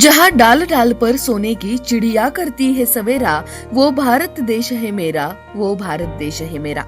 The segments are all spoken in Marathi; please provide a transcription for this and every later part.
जहाँ डाल डाल पर सोने की चिड़िया करती है सवेरा वो भारत देश है मेरा वो भारत देश है मेरा।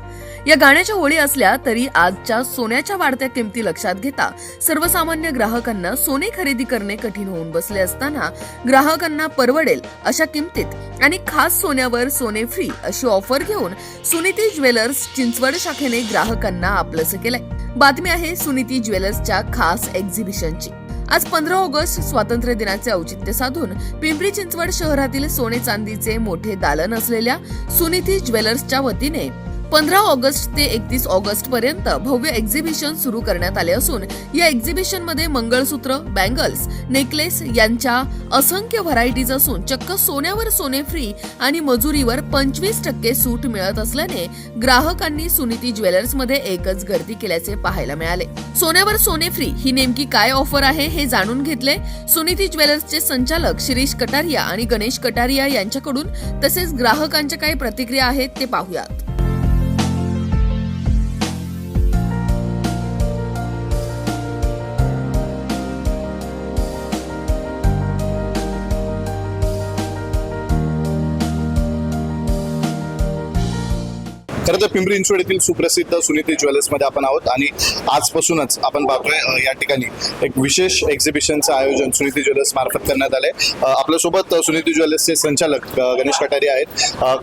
या गाण्याच्या ओळी असल्या तरी आजच्या सोन्याच्या वाढत्या किमती लक्षात घेता सर्वसामान्य ग्राहकांना सोने खरेदी करणे कठीण होऊन बसले असताना ग्राहकांना परवडेल अशा किमतीत आणि खास सोन्यावर सोने फ्री अशी ऑफर घेऊन सुनीती ज्वेलर्स चिंचवड शाखेने ग्राहकांना आपलंसं केलंय. बातमी आहे सुनीती ज्वेलर्सच्या खास एक्झिबिशनची आज पंधरा ऑगस्ट स्वातंत्र्य दिनाचे औचित्य साधून पिंपरी चिंचवड शहरातील सोने चांदीचे मोठे दालन असलेल्या सुनिधी ज्वेलर्सच्या वतीने पंधरा ऑगस्ट ते एकतीस ऑगस्ट पर्यंत भव्य एक्झिबिशन सुरू करण्यात आले असून या एक्झिबिशनमध्ये मंगळसूत्र बँगल्स नेकलेस यांच्या असंख्य व्हरायटीज असून चक्क सोन्यावर सोने फ्री आणि मजुरीवर पंचवीस टक्के सूट मिळत असल्याने ग्राहकांनी सुनीती ज्वेलर्समध्ये एकच गर्दी केल्याचे पाहायला मिळाले. सोन्यावर सोने फ्री ही नेमकी काय ऑफर आहे हे जाणून घेतले सुनीती ज्वेलर्सचे संचालक शिरीष कटारिया आणि गणेश कटारिया यांच्याकडून. तसेच ग्राहकांच्या काही प्रतिक्रिया आहेत ते पाहूयात. खरं तर पिंपरी चिंचवड येथील सुप्रसिद्ध सुनीती ज्वेलर्समध्ये आपण आहोत आणि आजपासूनच आपण पाहतोय या ठिकाणी एक विशेष एक्झिबिशनचं आयोजन सुनीती ज्वेलर्स मार्फत करण्यात आलंय. आपल्यासोबत सुनीती ज्वेलर्सचे संचालक गणेश कटारी आहेत.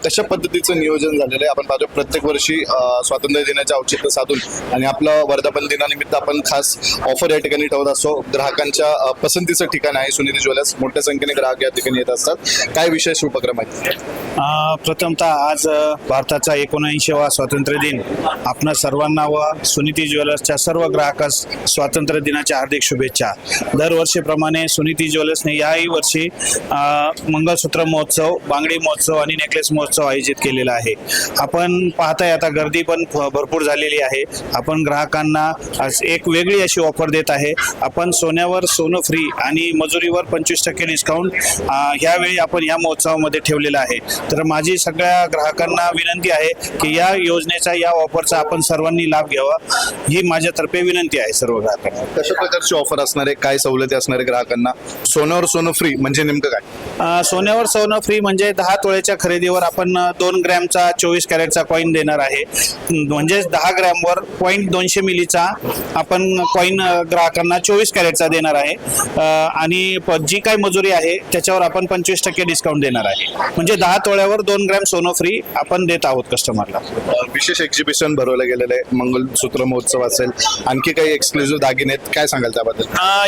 कशा पद्धतीचं नियोजन झालेलं आहे? आपण पाहतोय प्रत्येक वर्षी स्वातंत्र्य दिनाचे औचित्य साधून आणि आपलं वर्धापन दिनानिमित्त आपण खास ऑफर या ठिकाणी ठेवत असतो. ग्राहकांच्या पसंतीचं ठिकाण आहे सुनीती ज्वेलर्स. मोठ्या संख्येने ग्राहक या ठिकाणी येत असतात. काय विशेष उपक्रम आहेत? प्रथमतः आज भारताचा एकोणऐंशी सेवा स्वातंत्र्य दिन. आपणा सर्वांना व सुनीती ज्वेलर्सच्या सर्व ग्राहकास स्वातंत्र्य दिनाच्या हार्दिक शुभेच्छा. दरवर्षीप्रमाणे सुनीती ज्वेलर्सने याही वर्षी मंगळसूत्र महोत्सव बांगडी महोत्सव आणि नेकलेस महोत्सव आयोजित केलेला आहे. आपण पाहताय आता गर्दी पण भरपूर झालेली आहे. आपण ग्राहकांना एक वेगळी अशी ऑफर देत आहे. आपण सोन्यावर सोनं फ्री आणि मजुरीवर पंचवीस टक्के डिस्काउंट ह्यावेळी आपण या महोत्सवामध्ये ठेवलेला आहे. तर माझी सगळ्या ग्राहकांना विनंती आहे की या योजनेचा या ऑफरचा आपण सर्वांनी लाभ घ्यावा ही माझ्यातर्फे विनंती आहे सर्व ग्राहकांना. कशा प्रकारची ऑफर असणार आहे? काय सवलती असणार आहे ग्राहकांना? सोन्यावर सोनं फ्री म्हणजे नेमकं काय? सोन्यावर सोनं फ्री म्हणजे दहा तोळ्याच्या खरेदीवर आपण दोन ग्रॅमचा चोवीस कॅरेटचा कॉईन देणार आहे. म्हणजेच दहा ग्रॅमवर पॉईंट दोनशे मिलीचा आपण कॉईन ग्राहकांना चोवीस कॅरेटचा देणार आहे. आणि जी काही मजुरी आहे त्याच्यावर आपण पंचवीस टक्के डिस्काउंट देणार आहे. म्हणजे दहा तोळ्यावर दोन ग्रॅम सोनं फ्री आपण देत आहोत कस्टमरला विशेष एक्झिबिशन भरवलं गेलेलं आहे. मंगलसूत्र महोत्सव असेल आणखी काही एक्सक्लुझिव्ह दागिने आहेत काय सांगाल त्याबद्दल?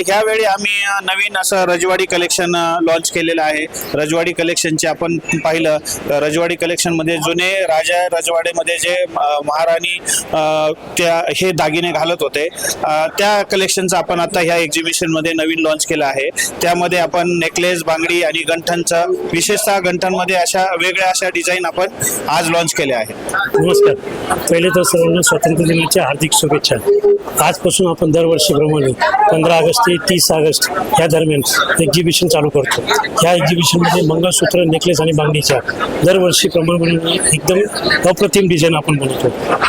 ह्यावेळी आम्ही नवीन असं रजवाडी कलेक्शन लॉन्च केलेलं आहे. रजवाडी कलेक्शनचे आपण पाहिलं रजवाडी कलेक्शनमध्ये जुने राजा रजवाडेमध्ये जे महाराणी त्या हे दागिने घालत होते. त्या कलेक्शनचं आपण आता ह्या एक्झिबिशनमध्ये नवीन लॉन्च केलं आहे. त्यामध्ये आपण नेकलेस बांगडी आणि गंठनचं विशेषतः गंठनमध्ये अशा वेगळ्या अशा डिझाईन आपण आज लॉन्च केल्या आहेत. नमस्कार. पहिले तर सर्वांना स्वातंत्र्य दिनाच्या हार्दिक शुभेच्छा. आजपासून आपण दरवर्षीप्रमाणे पंधरा ऑगस्ट ते तीस ऑगस्ट या दरम्यान एक्झिबिशन चालू करतो. ह्या एक्झिबिशनमध्ये मंगळसूत्र नेकलेस आणि बांगडीच्या दरवर्षीप्रमाणे एकदम अप्रतिम डिझाईन आपण बनवतो.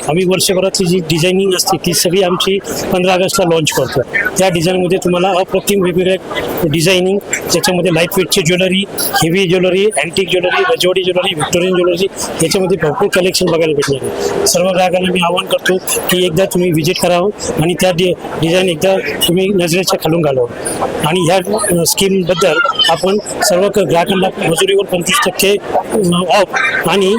आम्ही वर्षभरातली जी डिझायनिंग असते ती सगळी आमची पंधरा ऑगस्टला लॉन्च करतो. त्या डिझाईनमध्ये तुम्हाला अप्रतिम वेगवेगळ्या डिझायनिंग ज्याच्यामध्ये light वेटची jewellery heavy jewellery antique jewellery रजवाडी jewellery Victorian jewellery याच्यामध्ये भरपूर कलेक्शन बघायला भेटणार आहे. सर्व ग्राहकांना मी आवाहन करतो की एकदा तुम्ही व्हिजिट करावं आणि त्या डि डिझाईन एकदा तुम्ही नजरेच्या खालून घालावं. आणि ह्या स्कीमबद्दल आपण सर्व ग्राहकांना मजुरीवर पंचवीस टक्के ऑफ आणि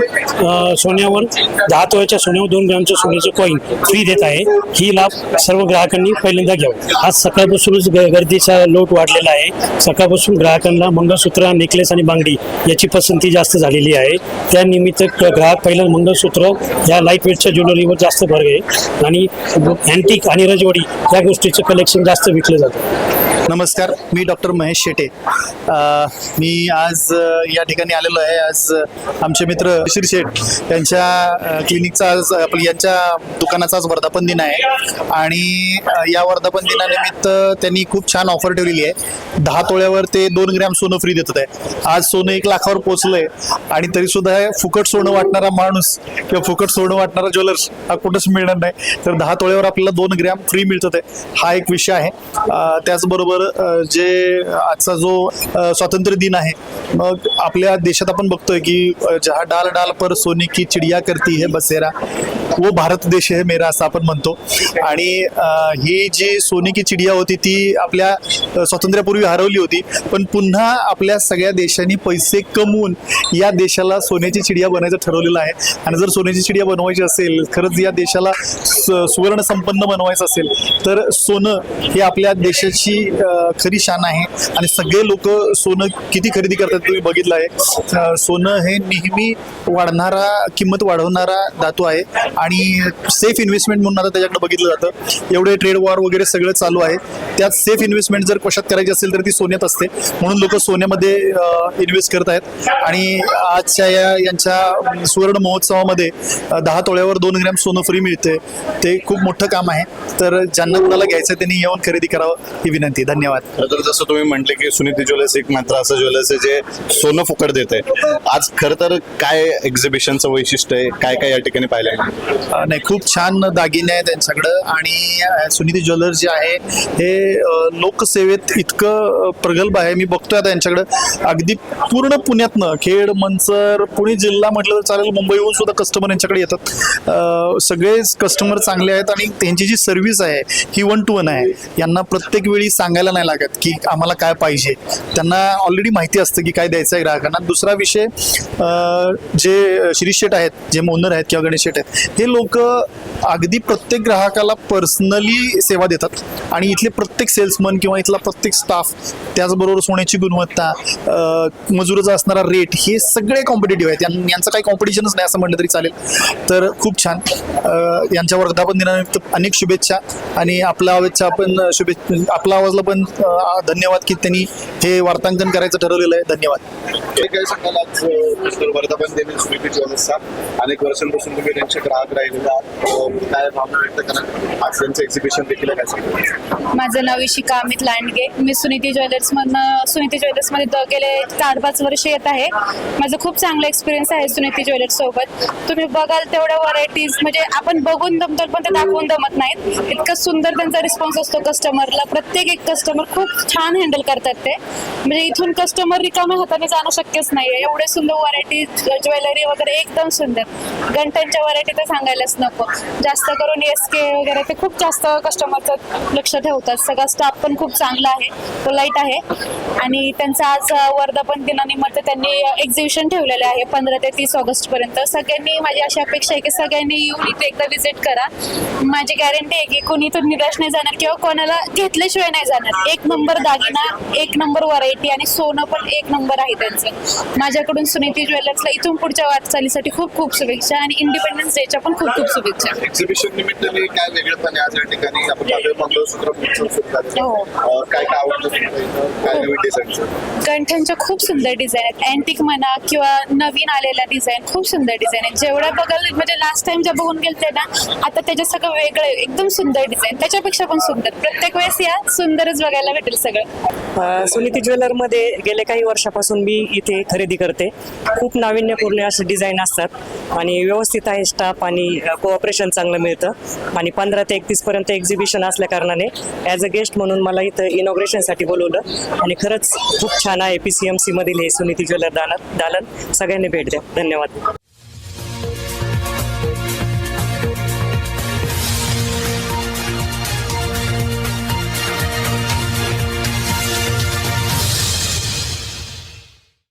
सोन्यावर दहा तोळ्याच्या सोन्यावर दोन ग्रामच्या सोन्याचं कॉईन फ्री देत आहे. ही लाभ सर्व ग्राहकांनी पहिल्यांदा घ्यावा. आज सकाळपासूनच ग- गर्दीचा लोट वाढलेला आहे. सकाळपासून ग्राहकांना मंगळसूत्र नेकलेस आणि बांगडी याची पसंती जास्त झालेली आहे. त्यानिमित्त ग्राहक पहिलं मंगळसूत्र या लाइट वेटच्या ज्वेलरीवर जास्त भर आहे आणि अँटिक आणि रजवाडी या गोष्टीचं कलेक्शन जास्त विकलं जातं. नमस्कार मी डॉक्टर महेश शेटे. मी आज या ठिकाणी आलेलो आहे. आज आमचे मित्र शिर शेठ यांच्या क्लिनिकचा आज यांच्या दुकानाचा आज वर्धापन दिन आहे. आणि या वर्धापन दिनानिमित्त त्यांनी खूप छान ऑफर ठेवलेली आहे. दहा तोळ्यावर ते दोन ग्रॅम सोनं फ्री देतात आहे. आज सोनं एक लाखावर पोचलंय आणि तरी सुद्धा फुकट सोनं वाटणारा माणूस किंवा फुकट सोनं वाटणारा ज्वेलर्स हा कुठंच मिळणार नाही. तर दहा तोळ्यावर आपल्याला दोन ग्रॅम फ्री मिळतात आहे. हा एक विषय आहे. त्याचबरोबर त्याचबरोबर जे आजचा जो स्वातंत्र्य दिन आहे मग आपल्या देशात आपण बघतोय की जहा डाल डाल पर सोने की चिडिया करती है बसेरा वो भारत देश आहे मेरा असं आपण म्हणतो. आणि ही जी सोने की चिडिया होती ती आपल्या स्वातंत्र्यापूर्वी हरवली होती. पण पुन्हा आपल्या सगळ्या देशांनी पैसे कमवून या देशाला सोन्याची चिडिया बनायचं ठरवलेलं आहे. आणि जर सोन्याची चिडिया बनवायची असेल खरंच या देशाला स- सुवर्ण संपन्न बनवायचं असेल तर सोनं हे आपल्या देशाची खरी शान आहे. आणि सगळे लोक सोनं किती खरेदी करतात तुम्ही बघितलं आहे. सोनं हे नेहमी वाढणारा किंमत वाढवणारा धातू आहे. आणि सेफ इन्व्हेस्टमेंट म्हणून आता त्याच्याकडे बघितलं जातं. एवढे ट्रेड वॉर वगैरे सगळं चालू आहे. त्यात सेफ इन्व्हेस्टमेंट जर कशात करायची असेल तर ती सोन्यात असते. म्हणून लोक सोन्यामध्ये इन्व्हेस्ट करत आहेत. आणि आजच्या या यांच्या सुवर्ण महोत्सवामध्ये दहा तोळ्यावर दोन ग्रॅम सोनं फ्री मिळते ते खूप मोठं काम आहे. तर ज्यांना कुणाला घ्यायचं आहे त्यांनी येऊन खरेदी करावं ही विनंती धन्यवाद. तर जसं तुम्ही म्हटले की सुनीती ज्वेलर्स एक मात्र असं ज्वेलर्स आहे जे सोनं फुकट देत आहे आज खरं तर काय एक्झिबिशनचं वैशिष्ट्य आहे? काय काय या ठिकाणी पाहिलं आहे नाही खूप छान दागिने आहे त्यांच्याकडं. आणि सुनीती सुनिधी ज्वेलर्स जे आहे हे लोकसेवेत इतकं प्रगल्भ आहे. मी बघतोय आता यांच्याकडं. अगदी पूर्ण पुण्यातनं खेड मंचर पुणे जिल्हा म्हटलं तर चालेल मुंबईहून सुद्धा कस्टमर यांच्याकडे येतात. सगळेच कस्टमर चांगले आहेत आणि त्यांची जी सर्व्हिस आहे ही वन टू वन आहे. यांना प्रत्येक वेळी सांगायला नाही लागत की आम्हाला काय पाहिजे. त्यांना ऑलरेडी माहिती असतं की काय द्यायचं आहे ग्राहकांना. दुसरा विषय जे शिरीष शेट आहेत जे मोनर आहेत किंवा गणेश शेट आहेत इथे लोक अगदी प्रत्येक ग्राहकाला पर्सनली सेवा देतात. आणि इथले प्रत्येक सेल्समन किंवा इथला प्रत्येक स्टाफ त्याचबरोबर सोन्याची गुणवत्ता मजुराचा असणारा रेट हे सगळे कॉम्पिटेटिव्ह आहेत. यां- यांचं काही कॉम्पिटिशनच नाही असं म्हटलं तरी चालेल. तर खूप छान. यांच्या वर्धापन दिनानिमित्त अनेक शुभेच्छा आणि आपल्या आवाजच्या आपण शुभे आपल्या आवाजला पण धन्यवाद की त्यांनी हे वार्तांकन करायचं ठरवलेलं आहे. धन्यवाद. हे काय सांगाल आज वर्धापन दिन अनेक वर्षांपासून तुम्ही त्यांच्या ग्राहक काय भावना व्यक्त करा आज त्यांचं एक्झिबिशन देखील काय माझं नाव इशिका अमित लांडगे. मी सुनीती ज्वेलर्समधनं सुनीती ज्वेलर्समध्ये द- गेले चार पाच वर्ष येत आहे. माझं खूप चांगला एक्सपिरियन्स आहे सुनीती ज्वेलर्स सोबत. तुम्ही बघाल तेवढ्या व्हरायटीज म्हणजे आपण बघून दमतो पण ते दाखवून दमत नाहीत. इतकं सुंदर त्यांचा रिस्पॉन्स असतो कस्टमरला प्रत्येक एक कस्टमर खूप छान हँडल करतात ते. म्हणजे इथून कस्टमर रिकाम्या हाताने जाणं शक्यच नाही एवढे सुंदर व्हरायटी ज्वेलरी वगैरे एकदम सुंदर. घंटांच्या व्हरायटी तर सांगायलाच नको. जास्त करून एस के वगैरे ते खूप जास्त कस्टमरचं लक्ष ठेवतात. सगळा स्टाफ पण खूप चांगला आहे पोलाईट आहे. आणि त्यांचा आज वर्धा वर्धापन दिनानिमित्त त्यांनी एक्झिबिशन ठेवलेलं आहे पंधरा ते तीस ऑगस्ट पर्यंत. सगळ्यांनी माझी अशी अपेक्षा आहे की सगळ्यांनी येऊन इथे एकदा व्हिजिट करा. माझी गॅरंटी आहे की कोणी तर निराश नाही जाणार किंवा कोणाला घेतल्याशिवाय नाही जाणार. एक नंबर दागिना एक नंबर व्हरायटी आणि सोनं पण एक नंबर आहे त्यांचं. माझ्याकडून सुनीती ज्वेलर्सला इथून पुढच्या वाटचालीसाठी खूप खूप शुभेच्छा आणि इंडिपेंडन्स डेच्या पण खूप खूप शुभेच्छा. एक्झिबिशन निमित्ताने काय वेगळेपण आहे आज या ठिकाणी आपण मंगळसूत्र हो. काय काय आवडलं गंठ्यांच्या खूप सुंदर डिझाईन आहेत. अँटिक म्हणा किंवा नवीन आलेल्या डिझाईन खूप सुंदर डिझाईन आहेत. जेवढ्या बघाल म्हणजे लास्ट टाइम ज्या बघून गेलते ना आता त्याच्या सगळं वेगळं आहे. एकदम सुंदर डिझाईन त्याच्यापेक्षा पण सुंदर. प्रत्येक वेळेस या सुंदरच बघायला भेटेल सगळं. सुनीती ज्वेलरमध्ये गेले काही वर्षापासून मी इथे खरेदी करते. खूप नाविन्यपूर्ण असे डिझाईन असतात आणि व्यवस्थित आहे स्टाफ आणि आणि कोऑपरेशन चांगलं मिळतं. आणि पंधरा ते एकतीस पर्यंत एक्झिबिशन असल्या कारणाने ॲज अ गेस्ट म्हणून मला इथं इनॉग्रेशनसाठी बोलवलं. आणि खरंच खूप छान आहे पी सी एम सीमधील हे सुनीती ज्वेलर दालन दालन. सगळ्यांनी भेट द्या. धन्यवाद.